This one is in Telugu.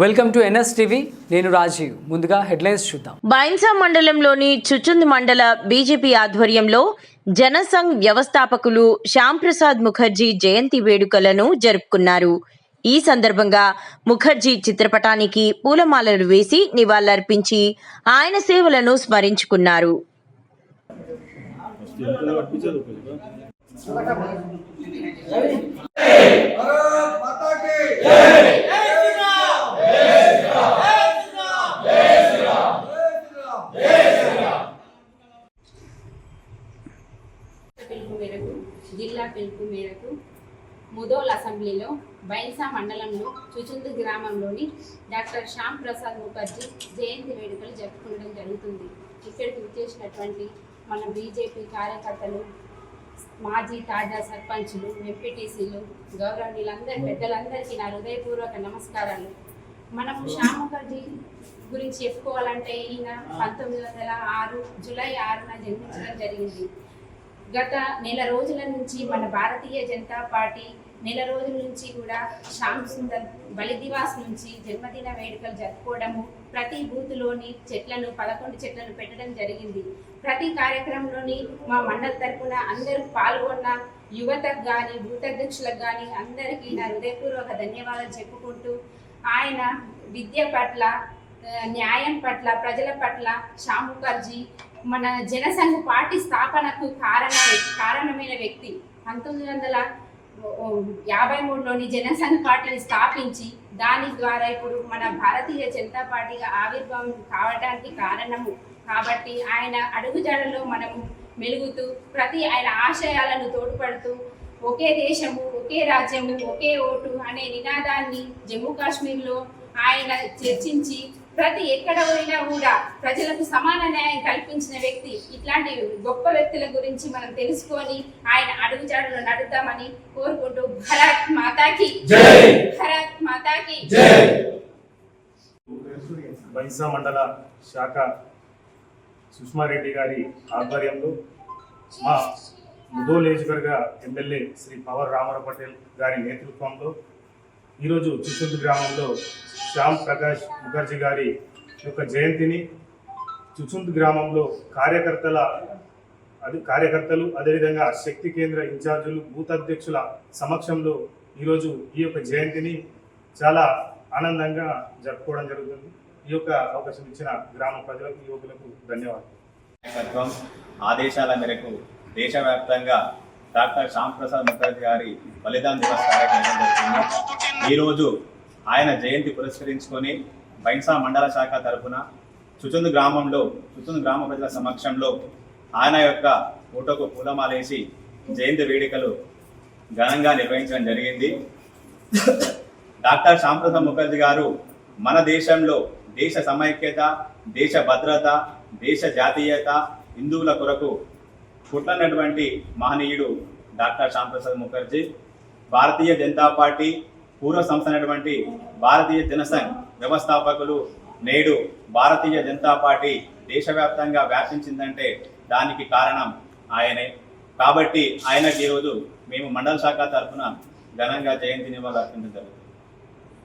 Welcome to NS TV. నేను రాజీవ్. ముందుగా హెడ్లైన్స్ చూద్దాం. బైన్సా మండలంలోని చుచుంద్ మండల బీజేపీ ఆధ్వర్యంలో జనసంఘ్ వ్యవస్థాపకులు శ్యాంప్రసాద్ ముఖర్జీ జయంతి వేడుకలను జరుపుకున్నారు. ఈ సందర్భంగా ముఖర్జీ చిత్రపటానికి పూలమాలలు వేసి నివాళులర్పించి ఆయన సేవలను స్మరించుకున్నారు. పిలుపు మేరకు జిల్లా పిలుపు మేరకు ముదోల్ అసెంబ్లీలో బైన్సా మండలంలో చుచుందు గ్రామంలోని డాక్టర్ శ్యామ్ ప్రసాద్ ముఖర్జీ జయంతి వేడుకలు జరుపుకోవడం జరుగుతుంది. ఇక్కడికి వచ్చేసినటువంటి మన బీజేపీ కార్యకర్తలు మాజీ తాజా సర్పంచులు ఎంపీటీసీలు గౌరవనీయులందరి పెద్దలందరికీ నా హృదయపూర్వక నమస్కారాలు. మనం శ్యామ్ ముఖర్జీ గురించి చెప్పుకోవాలంటే ఈయన పంతొమ్మిది వందల ఆరు జూలై ఆరున జన్మించడం జరిగింది. గత నెల రోజుల నుంచి మన భారతీయ జనతా పార్టీ నెల రోజుల నుంచి కూడా శ్యామ్ సుందర్ బలిదివాస్ నుంచి జన్మదిన వేడుకలు జరుపుకోవడము ప్రతి బూత్లోని చెట్లను పదకొండు చెట్లను పెట్టడం జరిగింది. ప్రతి కార్యక్రమంలోని మా మండలి తరపున అందరూ పాల్గొన్న యువతకు కానీ బూత్ అధ్యక్షులకు కానీ అందరికీ నా హృదయపూర్వక ధన్యవాదాలు చెప్పుకుంటూ ఆయన విద్య పట్ల న్యాయం పట్ల ప్రజల పట్ల శ్యామ్ ముఖర్జీ మన జనసంఘ పార్టీ స్థాపనకు కారణ కారణమైన వ్యక్తి పంతొమ్మిది వందల యాభై మూడులోని జనసంఘ పార్టీని స్థాపించి దాని ద్వారా ఇప్పుడు మన భారతీయ జనతా పార్టీగా ఆవిర్భావం కావడానికి కారణము. కాబట్టి ఆయన అడుగుజాడలో మనము మెలుగుతూ ప్రతి ఆయన ఆశయాలను తోడ్పడుతూ ఒకే దేశము ఒకే రాజ్యము ఒకే ఓటు అనే నినాదాన్ని జమ్మూ కాశ్మీర్లో ఆయన చర్చించి ప్రతి ఎక్కడ పోయినా కూడా ప్రజలకు సమాన న్యాయం కల్పించిన వ్యక్తి ఇట్లాంటి గొప్ప వ్యక్తుల గురించి మనం తెలుసుకొని ఆయన అడుగుజాడలో నడుద్దామని కోరుకుంటూ భరత్ మాతాకి. జై! భరత్ మాతాకి. జై! బైన్సా మండల శాఖ సుష్మారెడ్డి గారి ఆధ్వర్యంలో మా ముదో నియోజకవర్గ ఎమ్మెల్యే శ్రీ పవర్ రామారావు పటేల్ గారి నేతృత్వంలో ఈరోజు చిత్తూరు గ్రామంలో శ్యామ్ ప్రకాష్ ముఖర్జీ గారి యొక్క జయంతిని చుచుంద్ గ్రామంలో కార్యకర్తల అది కార్యకర్తలు అదేవిధంగా శక్తి కేంద్ర ఇన్ఛార్జీలు బూత్ అధ్యక్షుల సమక్షంలో ఈరోజు ఈ యొక్క జయంతిని చాలా ఆనందంగా జరుపుకోవడం జరుగుతుంది. ఈ యొక్క అవకాశం ఇచ్చిన గ్రామ ప్రజలకు యువకులకు ధన్యవాదాలు. నాయకత్వం ఆదేశాల మేరకు దేశవ్యాప్తంగా డాక్టర్ శ్యాంప్రసాద్ ముఖర్జీ గారి బలిదాన్ దివస్ కార్యక్రమం జరుగుతుంది. ఈరోజు ఆయన జయంతి పురస్కరించుకొని బైన్సా మండల శాఖ తరఫున చుచుందు గ్రామంలో చుచుందు గ్రామ ప్రజల సమక్షంలో ఆయన యొక్క ఫోటోకు పూలమాలేసి జయంతి వేడుకలు ఘనంగా నిర్వహించడం జరిగింది. డాక్టర్ శ్యాంప్రసాద్ ముఖర్జీ గారు మన దేశంలో దేశ సమైక్యత దేశ భద్రత దేశ జాతీయత హిందువుల కొరకు పుట్టినటువంటి మహనీయుడు డాక్టర్ శ్యాంప్రసాద్ ముఖర్జీ భారతీయ జనతా పార్టీ పూర్వ సంస్థ అయినటువంటి భారతీయ జనసంఘ్ వ్యవస్థాపకులు నేడు భారతీయ జనతా పార్టీ దేశవ్యాప్తంగా వ్యాపించిందంటే దానికి కారణం ఆయనే. కాబట్టి ఆయనకి ఈరోజు మేము మండల శాఖ తరఫున ఘనంగా జయంతి నివాళులు అర్పించడం జరుగుతుంది